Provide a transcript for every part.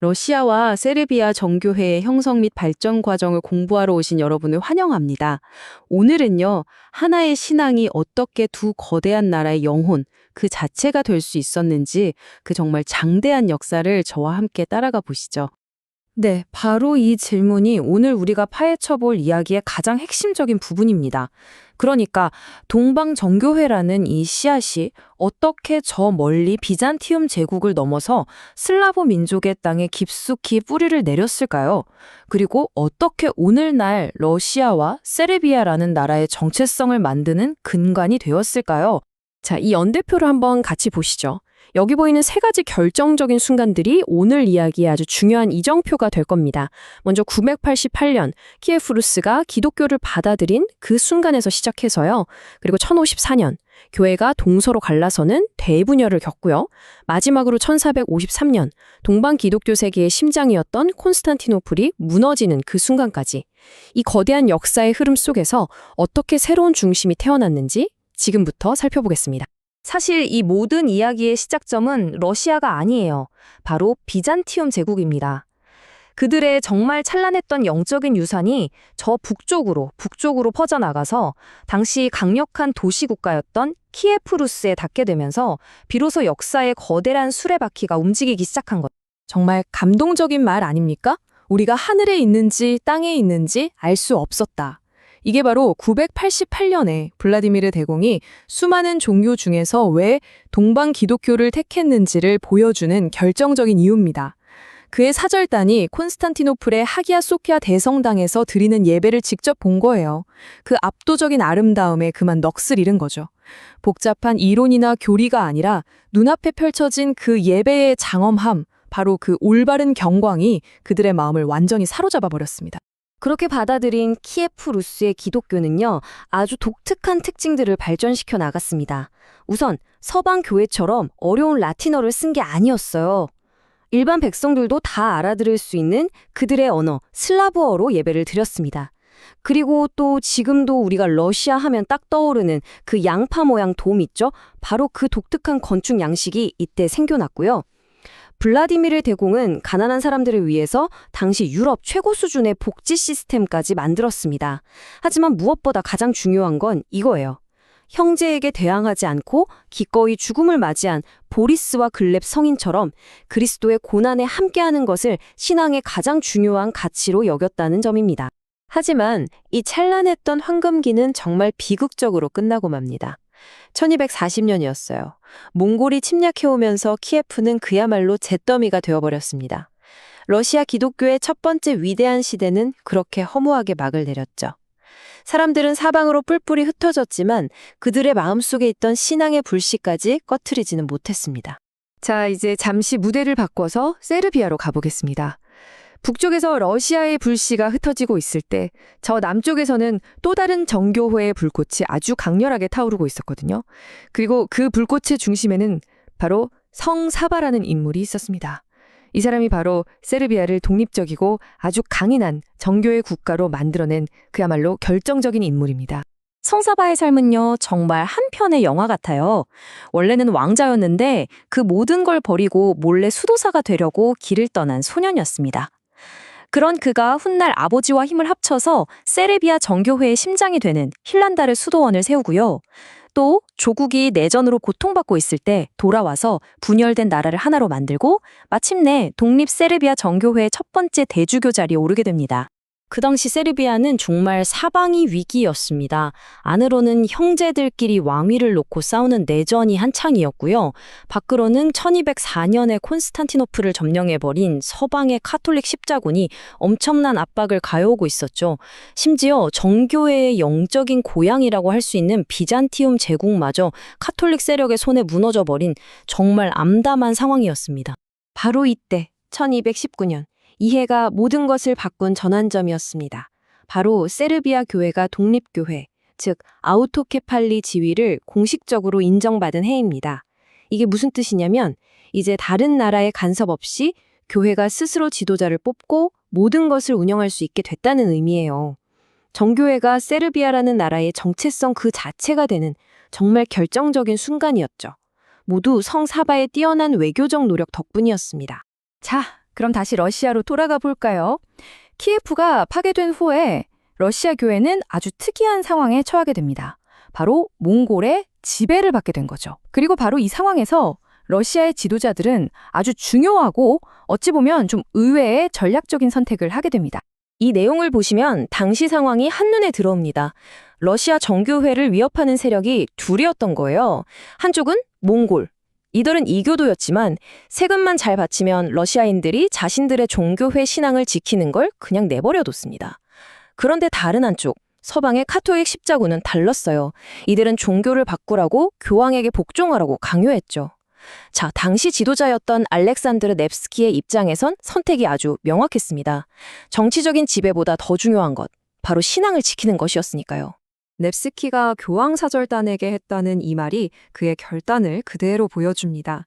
러시아와 세르비아 정교회의 형성 및 발전 과정을 공부하러 오신 여러분을 환영합니다. 오늘은요, 하나의 신앙이 어떻게 두 거대한 나라의 영혼, 그 자체가 될 수 있었는지 그 정말 장대한 역사를 저와 함께 따라가 보시죠. 네, 바로 이 질문이 오늘 우리가 파헤쳐 볼 이야기의 가장 핵심적인 부분입니다. 그러니까 동방정교회라는 이 씨앗이 어떻게 저 멀리 비잔티움 제국을 넘어서 슬라브 민족의 땅에 깊숙이 뿌리를 내렸을까요? 그리고 어떻게 오늘날 러시아와 세르비아라는 나라의 정체성을 만드는 근간이 되었을까요? 자, 이 연대표를 한번 같이 보시죠. 여기 보이는 세 가지 결정적인 순간들이 오늘 이야기의 아주 중요한 이정표가 될 겁니다. 먼저 988년 키에프루스가 기독교를 받아들인 그 순간에서 시작해서요. 그리고 1054년 교회가 동서로 갈라서는 대분열을 겪고요. 마지막으로 1453년 동방 기독교 세계의 심장이었던 콘스탄티노플이 무너지는 그 순간까지 이 거대한 역사의 흐름 속에서 어떻게 새로운 중심이 태어났는지 지금부터 살펴보겠습니다. 사실 이 모든 이야기의 시작점은 러시아가 아니에요. 바로 비잔티움 제국입니다. 그들의 정말 찬란했던 영적인 유산이 저 북쪽으로, 북쪽으로 퍼져나가서 당시 강력한 도시국가였던 키에프루스에 닿게 되면서 비로소 역사의 거대한 수레바퀴가 움직이기 시작한 것. 정말 감동적인 말 아닙니까? 우리가 하늘에 있는지 땅에 있는지 알 수 없었다. 이게 바로 988년에 블라디미르 대공이 수많은 종교 중에서 왜 동방 기독교를 택했는지를 보여주는 결정적인 이유입니다. 그의 사절단이 콘스탄티노플의 하기야 소피아 대성당에서 드리는 예배를 직접 본 거예요. 그 압도적인 아름다움에 그만 넋을 잃은 거죠. 복잡한 이론이나 교리가 아니라 눈앞에 펼쳐진 그 예배의 장엄함, 바로 그 올바른 경광이 그들의 마음을 완전히 사로잡아 버렸습니다. 그렇게 받아들인 키예프 루스의 기독교는요, 아주 독특한 특징들을 발전시켜 나갔습니다. 우선 서방 교회처럼 어려운 라틴어를 쓴 게 아니었어요. 일반 백성들도 다 알아들을 수 있는 그들의 언어, 슬라브어로 예배를 드렸습니다. 그리고 또 지금도 우리가 러시아 하면 딱 떠오르는 그 양파 모양 돔 있죠? 바로 그 독특한 건축 양식이 이때 생겨났고요. 블라디미르 대공은 가난한 사람들을 위해서 당시 유럽 최고 수준의 복지 시스템까지 만들었습니다. 하지만 무엇보다 가장 중요한 건 이거예요. 형제에게 대항하지 않고 기꺼이 죽음을 맞이한 보리스와 글렙 성인처럼 그리스도의 고난에 함께하는 것을 신앙의 가장 중요한 가치로 여겼다는 점입니다. 하지만 이 찬란했던 황금기는 정말 비극적으로 끝나고 맙니다. 1240년이었어요. 몽골이 침략해오면서 키예프는 그야말로 잿더미가 되어버렸습니다. 러시아 기독교의 첫 번째 위대한 시대는 그렇게 허무하게 막을 내렸죠. 사람들은 사방으로 뿔뿔이 흩어졌지만 그들의 마음속에 있던 신앙의 불씨까지 꺼트리지는 못했습니다. 자, 이제 잠시 무대를 바꿔서 세르비아로 가보겠습니다. 북쪽에서 러시아의 불씨가 흩어지고 있을 때 저 남쪽에서는 또 다른 정교회의 불꽃이 아주 강렬하게 타오르고 있었거든요. 그리고 그 불꽃의 중심에는 바로 성사바라는 인물이 있었습니다. 이 사람이 바로 세르비아를 독립적이고 아주 강인한 정교의 국가로 만들어낸 그야말로 결정적인 인물입니다. 성사바의 삶은요, 정말 한 편의 영화 같아요. 원래는 왕자였는데 그 모든 걸 버리고 몰래 수도사가 되려고 길을 떠난 소년이었습니다. 그런 그가 훗날 아버지와 힘을 합쳐서 세르비아 정교회의 심장이 되는 힐란다르 수도원을 세우고요. 또 조국이 내전으로 고통받고 있을 때 돌아와서 분열된 나라를 하나로 만들고 마침내 독립 세르비아 정교회의 첫 번째 대주교 자리에 오르게 됩니다. 그 당시 세르비아는 정말 사방이 위기였습니다. 안으로는 형제들끼리 왕위를 놓고 싸우는 내전이 한창이었고요. 밖으로는 1204년에 콘스탄티노플을 점령해버린 서방의 카톨릭 십자군이 엄청난 압박을 가해오고 있었죠. 심지어 정교회의 영적인 고향이라고 할 수 있는 비잔티움 제국마저 카톨릭 세력의 손에 무너져버린 정말 암담한 상황이었습니다. 바로 이때 1219년 이해가 모든 것을 바꾼 전환점이었습니다. 바로 세르비아 교회가 독립교회, 즉 아우토케팔리 지위를 공식적으로 인정받은 해입니다. 이게 무슨 뜻이냐면 이제 다른 나라의 간섭 없이 교회가 스스로 지도자를 뽑고 모든 것을 운영할 수 있게 됐다는 의미예요. 정교회가 세르비아라는 나라의 정체성 그 자체가 되는 정말 결정적인 순간이었죠. 모두 성사바의 뛰어난 외교적 노력 덕분이었습니다. 자, 그럼 다시 러시아로 돌아가 볼까요? 키예프가 파괴된 후에 러시아 교회는 아주 특이한 상황에 처하게 됩니다. 바로 몽골의 지배를 받게 된 거죠. 그리고 바로 이 상황에서 러시아의 지도자들은 아주 중요하고 어찌 보면 좀 의외의 전략적인 선택을 하게 됩니다. 이 내용을 보시면 당시 상황이 한눈에 들어옵니다. 러시아 정교회를 위협하는 세력이 둘이었던 거예요. 한쪽은 몽골. 이들은 이교도였지만 세금만 잘 바치면 러시아인들이 자신들의 종교회 신앙을 지키는 걸 그냥 내버려뒀습니다. 그런데 다른 한쪽, 서방의 카톨릭 십자군은 달랐어요. 이들은 종교를 바꾸라고 교황에게 복종하라고 강요했죠. 자, 당시 지도자였던 알렉산드르 넵스키의 입장에선 선택이 아주 명확했습니다. 정치적인 지배보다 더 중요한 것, 바로 신앙을 지키는 것이었으니까요. 넵스키가 교황사절단에게 했다는 이 말이 그의 결단을 그대로 보여줍니다.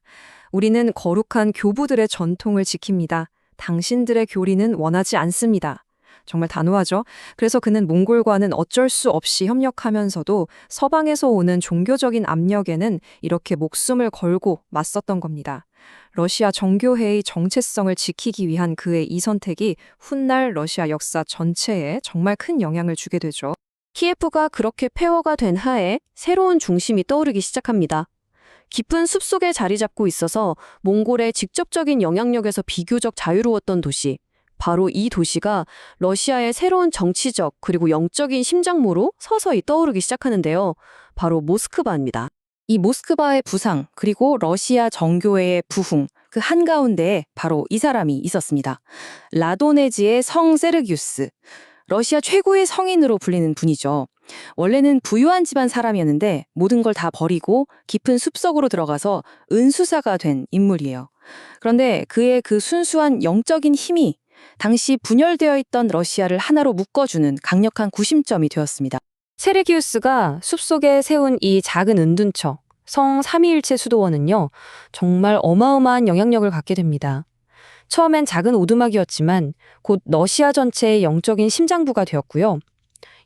우리는 거룩한 교부들의 전통을 지킵니다. 당신들의 교리는 원하지 않습니다. 정말 단호하죠? 그래서 그는 몽골과는 어쩔 수 없이 협력하면서도 서방에서 오는 종교적인 압력에는 이렇게 목숨을 걸고 맞섰던 겁니다. 러시아 정교회의 정체성을 지키기 위한 그의 이 선택이 훗날 러시아 역사 전체에 정말 큰 영향을 주게 되죠. 키예프가 그렇게 폐허가 된 하에 새로운 중심이 떠오르기 시작합니다. 깊은 숲속에 자리 잡고 있어서 몽골의 직접적인 영향력에서 비교적 자유로웠던 도시. 바로 이 도시가 러시아의 새로운 정치적 그리고 영적인 심장모로 서서히 떠오르기 시작하는데요. 바로 모스크바입니다. 이 모스크바의 부상 그리고 러시아 정교회의 부흥 그 한가운데에 바로 이 사람이 있었습니다. 라도네지의 성 세르기우스. 러시아 최고의 성인으로 불리는 분이죠. 원래는 부유한 집안 사람이었는데 모든 걸 다 버리고 깊은 숲속으로 들어가서 은수사가 된 인물이에요. 그런데 그의 그 순수한 영적인 힘이 당시 분열되어 있던 러시아를 하나로 묶어주는 강력한 구심점이 되었습니다. 세르기우스가 숲속에 세운 이 작은 은둔처, 성 삼위일체 수도원은요, 정말 어마어마한 영향력을 갖게 됩니다. 처음엔 작은 오두막이었지만 곧 러시아 전체의 영적인 심장부가 되었고요.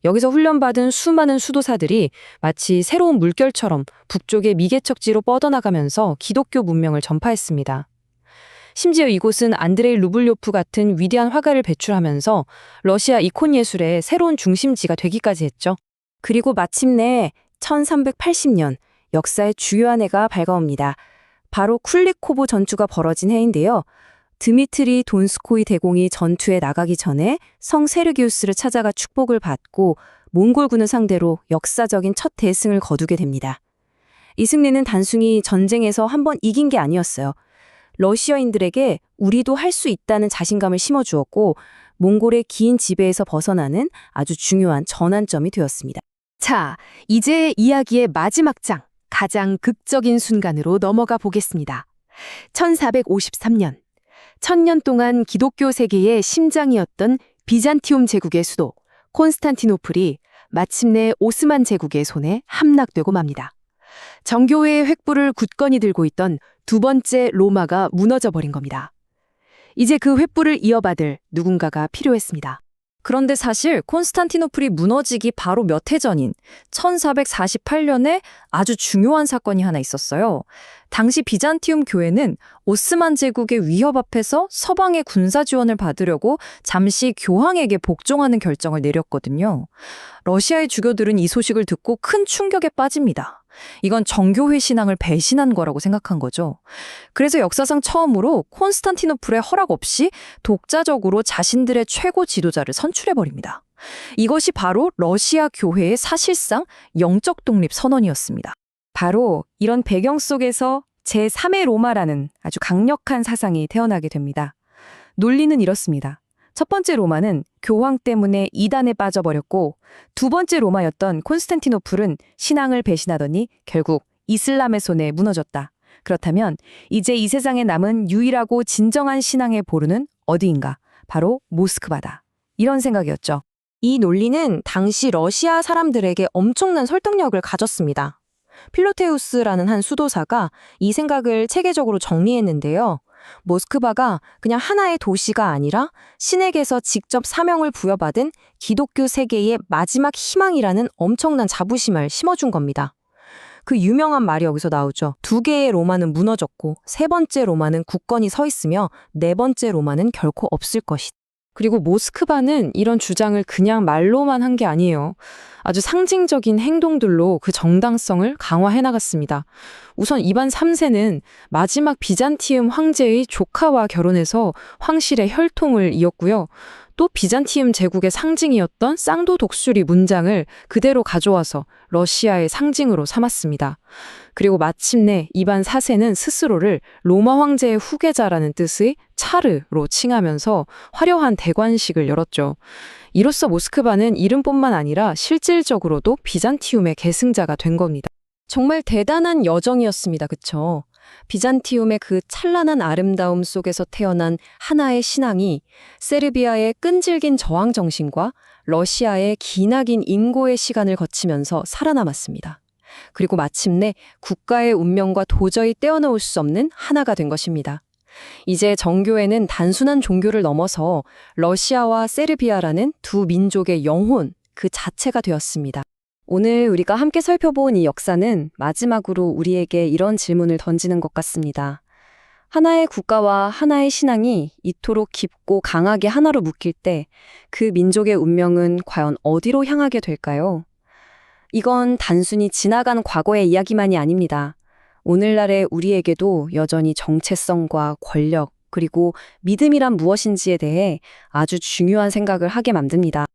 여기서 훈련받은 수많은 수도사들이 마치 새로운 물결처럼 북쪽의 미개척지로 뻗어나가면서 기독교 문명을 전파했습니다. 심지어 이곳은 안드레이 루블요프 같은 위대한 화가를 배출하면서 러시아 이콘 예술의 새로운 중심지가 되기까지 했죠. 그리고 마침내 1380년 역사의 주요한 해가 밝아옵니다. 바로 쿨리코보 전투가 벌어진 해인데요. 드미트리 돈스코이 대공이 전투에 나가기 전에 성 세르기우스를 찾아가 축복을 받고 몽골군을 상대로 역사적인 첫 대승을 거두게 됩니다. 이 승리는 단순히 전쟁에서 한번 이긴 게 아니었어요. 러시아인들에게 우리도 할 수 있다는 자신감을 심어주었고 몽골의 긴 지배에서 벗어나는 아주 중요한 전환점이 되었습니다. 자, 이제 이야기의 마지막 장, 가장 극적인 순간으로 넘어가 보겠습니다. 1453년, 천년 동안 기독교 세계의 심장이었던 비잔티움 제국의 수도 콘스탄티노플이 마침내 오스만 제국의 손에 함락되고 맙니다. 정교회의 횃불을 굳건히 들고 있던 두 번째 로마가 무너져 버린 겁니다. 이제 그 횃불을 이어받을 누군가가 필요했습니다. 그런데 사실 콘스탄티노플이 무너지기 바로 몇 해 전인 1448년에 아주 중요한 사건이 하나 있었어요. 당시 비잔티움 교회는 오스만 제국의 위협 앞에서 서방의 군사 지원을 받으려고 잠시 교황에게 복종하는 결정을 내렸거든요. 러시아의 주교들은 이 소식을 듣고 큰 충격에 빠집니다. 이건 정교회 신앙을 배신한 거라고 생각한 거죠. 그래서 역사상 처음으로 콘스탄티노플의 허락 없이 독자적으로 자신들의 최고 지도자를 선출해버립니다. 이것이 바로 러시아 교회의 사실상 영적 독립 선언이었습니다. 바로 이런 배경 속에서 제3의 로마라는 아주 강력한 사상이 태어나게 됩니다. 논리는 이렇습니다. 첫 번째 로마는 교황 때문에 이단에 빠져버렸고 두 번째 로마였던 콘스탄티노플은 신앙을 배신하더니 결국 이슬람의 손에 무너졌다. 그렇다면 이제 이 세상에 남은 유일하고 진정한 신앙의 보루는 어디인가? 바로 모스크바다. 이런 생각이었죠. 이 논리는 당시 러시아 사람들에게 엄청난 설득력을 가졌습니다. 필로테우스라는 한 수도사가 이 생각을 체계적으로 정리했는데요. 모스크바가 그냥 하나의 도시가 아니라 신에게서 직접 사명을 부여받은 기독교 세계의 마지막 희망이라는 엄청난 자부심을 심어준 겁니다. 그 유명한 말이 여기서 나오죠. 두 개의 로마는 무너졌고 세 번째 로마는 굳건히 서 있으며 네 번째 로마는 결코 없을 것이다. 그리고 모스크바는 이런 주장을 그냥 말로만 한 게 아니에요. 아주 상징적인 행동들로 그 정당성을 강화해 나갔습니다. 우선 이반 3세는 마지막 비잔티움 황제의 조카와 결혼해서 황실의 혈통을 이었고요. 또 비잔티움 제국의 상징이었던 쌍도 독수리 문장을 그대로 가져와서 러시아의 상징으로 삼았습니다. 그리고 마침내 이반 4세는 스스로를 로마 황제의 후계자라는 뜻의 차르로 칭하면서 화려한 대관식을 열었죠. 이로써 모스크바는 이름뿐만 아니라 실질적으로도 비잔티움의 계승자가 된 겁니다. 정말 대단한 여정이었습니다. 그쵸? 비잔티움의 그 찬란한 아름다움 속에서 태어난 하나의 신앙이 세르비아의 끈질긴 저항 정신과 러시아의 기나긴 인고의 시간을 거치면서 살아남았습니다. 그리고 마침내 국가의 운명과 도저히 떼어놓을 수 없는 하나가 된 것입니다. 이제 정교회는 단순한 종교를 넘어서 러시아와 세르비아라는 두 민족의 영혼 그 자체가 되었습니다. 오늘 우리가 함께 살펴본 이 역사는 마지막으로 우리에게 이런 질문을 던지는 것 같습니다. 하나의 국가와 하나의 신앙이 이토록 깊고 강하게 하나로 묶일 때 그 민족의 운명은 과연 어디로 향하게 될까요? 이건 단순히 지나간 과거의 이야기만이 아닙니다. 오늘날의 우리에게도 여전히 정체성과 권력, 그리고 믿음이란 무엇인지에 대해 아주 중요한 생각을 하게 만듭니다.